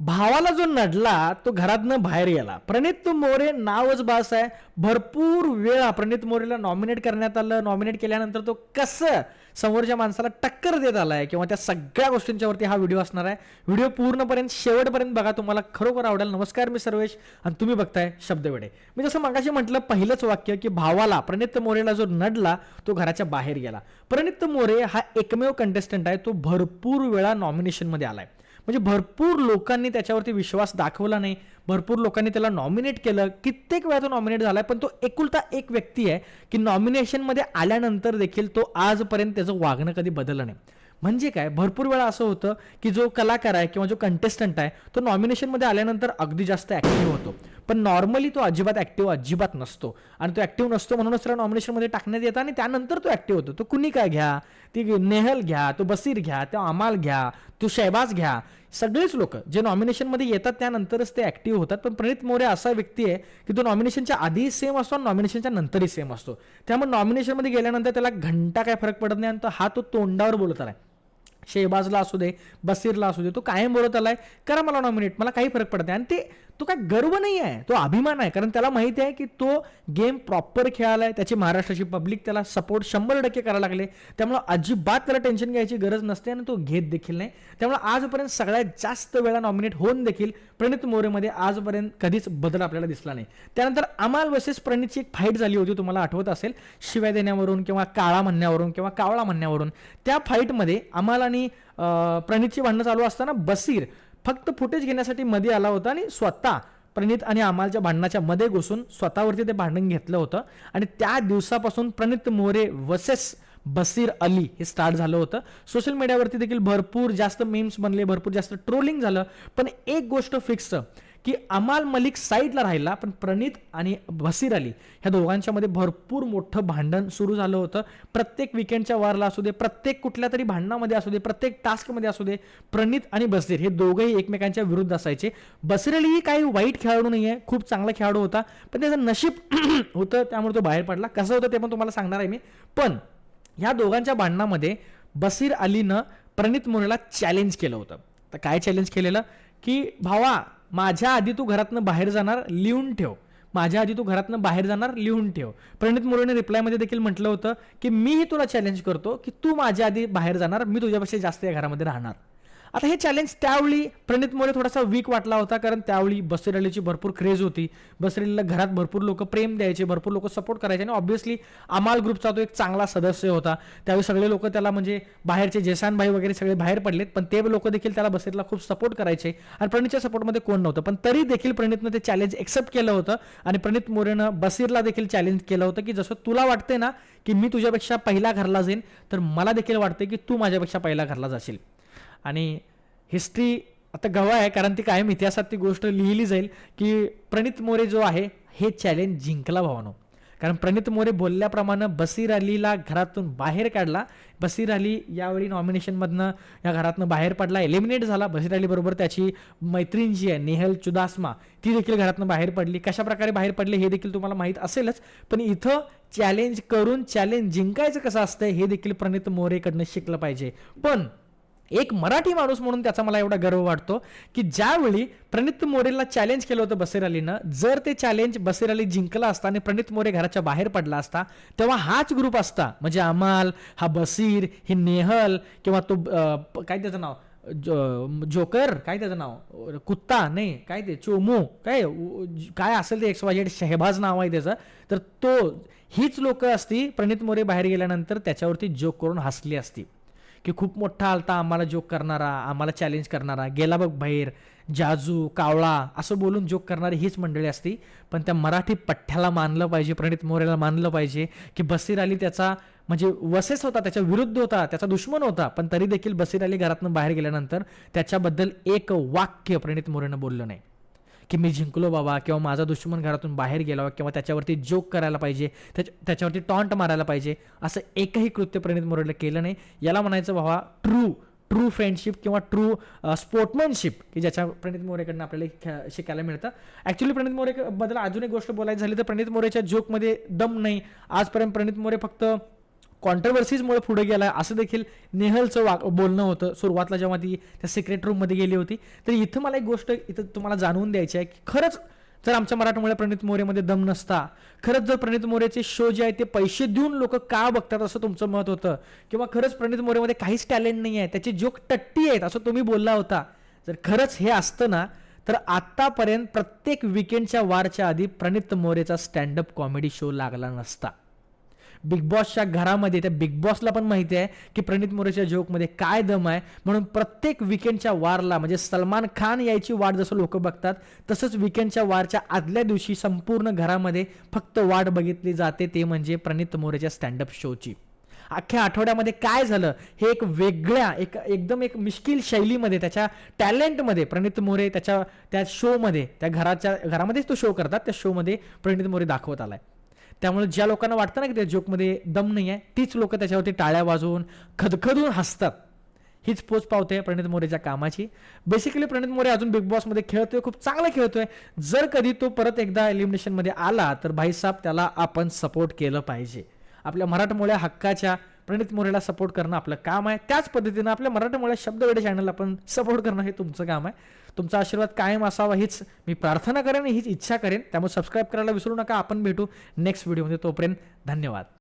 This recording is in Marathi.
भावाला जो नडला तो घरातनं बाहेर गेला. प्रणित मोरे नावच बास आहे. भरपूर वेळा प्रणित मोरेला नॉमिनेट करण्यात आलं. नॉमिनेट केल्यानंतर तो कसं समोरच्या माणसाला टक्कर देत आलाय किंवा त्या सगळ्या गोष्टींच्यावरती हा व्हिडिओ असणार आहे. व्हिडिओ पूर्णपर्यंत शेवटपर्यंत बघा तुम्हाला खरोखर आवडेल. नमस्कार मी सर्वेश आणि तुम्ही बघताय शब्दवेडे मी जसं मगाशी म्हटलं पहिलंच वाक्य की भावाला प्रणित मोरेला जो नडला तो घराच्या बाहेर गेला. प्रणित मोरे हा एकमेव कंटेस्टंट आहे. तो भरपूर वेळा नॉमिनेशनमध्ये आलाय. म्हणजे भरपूर लोकांनी त्याच्यावरती विश्वास दाखवला नाही. भरपूर लोकांनी त्याला नॉमिनेट केलं. कित्येक वेळा तो नॉमिनेट झालाय पण तो एकुलता एक व्यक्ती आहे की नॉमिनेशनमध्ये आल्यानंतर देखील तो आजपर्यंत त्याचं वागणं कधी बदललं नाही. म्हणजे काय? भरपूर वेळा असं होतं की जो कलाकार आहे किंवा जो कंटेस्टंट आहे तो नॉमिनेशनमध्ये आल्यानंतर अगदी जास्त ॲक्टिव्ह होतो. पण नॉर्मली तो अजिबात ॲक्टिव्ह अजिबात नसतो. आणि तो ॲक्टिव्ह नसतो म्हणूनच त्याला नॉमिनेशनमध्ये टाकण्यात येतं आणि त्यानंतर तो ॲक्टिव्ह होतो. तो कुणी काय घ्या? ती नेहल घ्या तो बसीर घ्या तो अमाल घ्या तू शहबाज घ्या. सगळेच लोक जे नॉमिनेशनमध्ये येतात त्यानंतरच ते ॲक्टिव्ह होतात. पण प्रणित मोरे असा व्यक्ती आहे की तो नॉमिनेशनच्या आधीही सेम असतो आणि नॉमिनेशनच्या नंतरही सेम असतो. त्यामुळे नॉमिनेशनमध्ये गेल्यानंतर त्याला घंटा काय फरक पडत नाही आणि तो हा तो तोंडावर बोलत आलाय. शेहबाजला असू दे बसीरला असू दे तो कायम बोलत आलाय करा मला नॉमिनेट मला काही फरक पडत नाही. आणि ते तो काय गर्व नाही आहे तो अभिमान आहे. कारण त्याला माहिती आहे की तो गेम प्रॉपर खेळाला आहे. त्याची महाराष्ट्राची पब्लिक त्याला सपोर्ट शंभर टक्के करायला लागले. त्यामुळे अजिबात त्याला टेन्शन घ्यायची गरज नसते आणि तो घेत देखील नाही. त्यामुळे आजपर्यंत सगळ्यात जास्त वेळा नॉमिनेट होऊन देखील प्रणित मोरेमध्ये आजपर्यंत कधीच बदल आपल्याला दिसला नाही. त्यानंतर अमाल वर्सेस प्रणितची एक फाईट झाली होती. तुम्हाला आठवत असेल शिव्या देण्यावरून किंवा काळा म्हणण्यावरून किंवा कावळा म्हणण्यावरून. त्या फाईटमध्ये अमाल आणि प्रणितची भांडणं चालू असताना बसीर फक्त फुटेज घेण्यासाठी मध्ये आला होता आणि स्वतः प्रणित आणि आम्हालच्या भांडणाच्या मध्ये घुसून स्वतःवरती ते भांडण घेतलं होतं. आणि त्या दिवसापासून प्रणित मोरे वसेस बसीर अली हे स्टार्ट झालं होतं. सोशल मीडियावरती देखील भरपूर जास्त मेम्स बनले भरपूर जास्त ट्रोलिंग झालं. पण एक गोष्ट फिक्स की अमाल मलिक साईडला राहिला पण प्रणित आणि बसीर अली ह्या दोघांच्या मध्ये भरपूर मोठं भांडण सुरू झालं होतं. प्रत्येक विकेंडच्या वारला असू दे प्रत्येक कुठल्या तरी भांडणामध्ये असू दे प्रत्येक टास्कमध्ये असू दे प्रणित आणि बसीर हे दोघंही एकमेकांच्या विरुद्ध असायचे. बसीर अलीही काही वाईट खेळाडू नाही आहे खूप चांगला खेळाडू होता पण त्याचं नशीब होतं त्यामुळे तो बाहेर पडला. कसं होतं ते पण तुम्हाला सांगणार आहे मी. पण ह्या दोघांच्या भांडणामध्ये बसीर अलीनं प्रणित मोरेला चॅलेंज केलं होतं. तर काय चॅलेंज केलेलं? की भावा माझ्या आधी तू घरातनं बाहेर जाणार लिहून ठेव. माझ्या आधी तू घरातनं बाहेर जाणार लिहून ठेव. प्रणित मोरेने रिप्लायमध्ये देखील म्हटलं होतं की मीही तुला चॅलेंज करतो की तू माझ्या आधी बाहेर जाणार मी तुझ्यापेक्षा जास्त या घरामध्ये राहणार. आता हे चॅलेंज त्यावेळी प्रणित मोरे थोडासा वीक वाटला होता कारण त्यावेळी बसरेलीची भरपूर क्रेज होती. बसरेलीला घरात भरपूर लोक प्रेम द्यायचे भरपूर लोक सपोर्ट करायचे आणि ऑब्व्हियसली अमाल ग्रुपचा तो एक चांगला सदस्य होता. त्यावेळी सगळे लोक त्याला म्हणजे बाहेरचे जेसानभाई वगैरे सगळे बाहेर पडलेत पण ते लोक देखील त्याला बसरेला खूप सपोर्ट करायचे आणि प्रणितच्या सपोर्टमध्ये कोण नव्हतं. पण तरी देखील प्रणितनं ते चॅलेंज एक्सेप्ट केलं होतं आणि प्रणित मोरेनं बसीरला देखील चॅलेंज केलं होतं की जसं तुला वाटते ना की मी तुझ्यापेक्षा पहिला घरला जाईन तर मला देखील वाटते की तू माझ्यापेक्षा पहिला घरला जाशील. आणि हिस्ट्री आता गवा आहे कारण ती कायम इतिहासात ती गोष्ट लिहिली जाईल की प्रणित मोरे जो आहे हे चॅलेंज जिंकला भावानो. कारण प्रणित मोरे बोलल्याप्रमाणे बसीर अलीला घरातून बाहेर काढला. बसीर अली यावेळी नॉमिनेशनमधनं या घरातनं बाहेर पडला एलिमिनेट झाला. बसीर अली बरोबर त्याची मैत्रीण जी आहे नेहल चुदासमा ती देखील घरातनं बाहेर पडली. कशा प्रकारे बाहेर पडले हे देखील तुम्हाला माहीत असेलच पण इथं चॅलेंज करून चॅलेंज जिंकायचं कसं असतं हे देखील प्रणित मोरेकडनं शिकलं पाहिजे. पण एक मराठी माणूस म्हणून त्याचा मला एवढा गर्व वाटतो की ज्यावेळी प्रणित मोरेला चॅलेंज केलं होतं बसेर अलीनं जर ते चॅलेंज बसेर अली जिंकला असता आणि प्रणित मोरे घराच्या बाहेर पडला असता तेव्हा हाच ग्रुप असता. म्हणजे अमाल हा बसीर ही नेहल किंवा तो काय त्याचं नाव? जो- जोकर काय त्याचं नाव? कुत्ता नाही काय ते? चोमू काय काय असेल ते एक्स वाय शहबाज नाव आहे त्याचं. तर तो हीच लोक असती प्रणित मोरे बाहेर गेल्यानंतर त्याच्यावरती जोक करून हसली असती. की खूप मोठा आलता आम्हाला जोक करणारा आम्हाला चॅलेंज करणारा. गेला बघ बाहेर जाजू कावळा असं बोलून जोक करणारी हीच मंडळी असती. पण त्या मराठी पठ्ठ्याला मानलं पाहिजे प्रणित मोरेला मानलं पाहिजे की बसीर अली त्याचा म्हणजे वसेस होता त्याच्या विरुद्ध होता त्याचा दुश्मन होता पण तरी देखील बसीर अली घरातून बाहेर गेल्यानंतर त्याच्याबद्दल एक वाक्य प्रणित मोरेनं बोललं नाही. की मी जिंकलो बाबा किंवा माझा दुश्मन घरातून बाहेर गेला किंवा त्याच्यावरती जोक करायला पाहिजे त्याच्या त्याच्यावरती टॉन्ट मारायला पाहिजे असं एकही कृत्य प्रणित मोरेला केलं नाही. याला म्हणायचं बाबा ट्रू ट्रू फ्रेंडशिप किंवा ट्रू स्पोर्टमॅनशिप की ज्याच्या प्रणित मोरेकडनं आपल्याला ख्या- शिकायला मिळतं. ॲक्च्युली प्रणित मोरेबद्दल अजून एक गोष्ट बोलायची झाली तर प्रणित मोरेच्या जोकमध्ये दम नाही. आजपर्यंत प्रणित मोरे फक्त कॉन्ट्रवर्सीजमुळे पुढे गेला असं देखील नेहलचं वा बोलणं होतं सुरुवातला जेव्हा ती त्या सिक्रेट रूममध्ये गेली होती. तर इथं मला एक गोष्ट इथं तुम्हाला जाणवून द्यायची आहे की खरंच जर आमच्या मराठमोळ्या प्रणित मोरेमध्ये दम नसता खरंच जर प्रणित मोरेचे शो जे आहे ते पैसे देऊन लोक का बघतात असं तुमचं मत होतं? किंवा खरंच प्रणित मोरेमध्ये काहीच टॅलेंट नाही आहे त्याचे जोक टट्टी आहेत असं तुम्ही बोलला होता? जर खरंच हे असतं ना तर आत्तापर्यंत प्रत्येक विकेंडच्या वारच्या आधी प्रणित मोरेचा स्टँडअप कॉमेडी शो लागला नसता. बिग बॉसच्या घरामध्ये त्या बिग बॉसला पण माहिती आहे की प्रणित मोरेच्या जोकमध्ये काय दम आहे. म्हणून प्रत्येक विकेंडच्या वारला म्हणजे सलमान खान यायची वाट जसं लोक बघतात तसंच विकेंडच्या वारच्या आदल्या दिवशी संपूर्ण घरामध्ये फक्त वाट बघितली जाते ते म्हणजे प्रणित मोरेच्या स्टँडअप शोची अख्ख्या आठवड्यामध्ये काय झालं? हे एक वेगळ्या एक एकदम एक मिश्किल शैलीमध्ये त्याच्या टॅलेंटमध्ये प्रणित मोरे त्याच्या त्या शोमध्ये त्या घराच्या घरामध्येच तो शो करतात त्या शोमध्ये प्रणित मोरे दाखवत आलाय. त्यामुळे ज्या लोकांना वाटतं ना की त्या जोकमध्ये दम नाही आहे तीच लोक त्याच्यावरती टाळ्या वाजवून खदखदून हसतात. हीच पोच पावते प्रणित मोरेच्या कामाची. बेसिकली प्रणित मोरे अजून बिग बॉसमध्ये खेळतोय खूप चांगला खेळतोय. जर कधी तो परत एकदा एलिमिनेशनमध्ये आला तर भाईसाहेब त्याला आपण सपोर्ट केलं पाहिजे. आपल्या मराठमोळ्या हक्काच्या प्रणित मोरेला सपोर्ट करणं आपलं काम आहे. त्याच पद्धतीनं आपल्या मराठमोळ्या शब्दवेडे चॅनलला आपण सपोर्ट करणं हे तुमचं काम आहे. तुमचा आशीर्वाद कायम असावा हीच मी प्रार्थना करेन हीच इच्छा करेन. त्यामुळे सबस्क्राईब करायला विसरू नका. आपण भेटू नेक्स्ट व्हिडिओमध्ये तोपर्यंत धन्यवाद.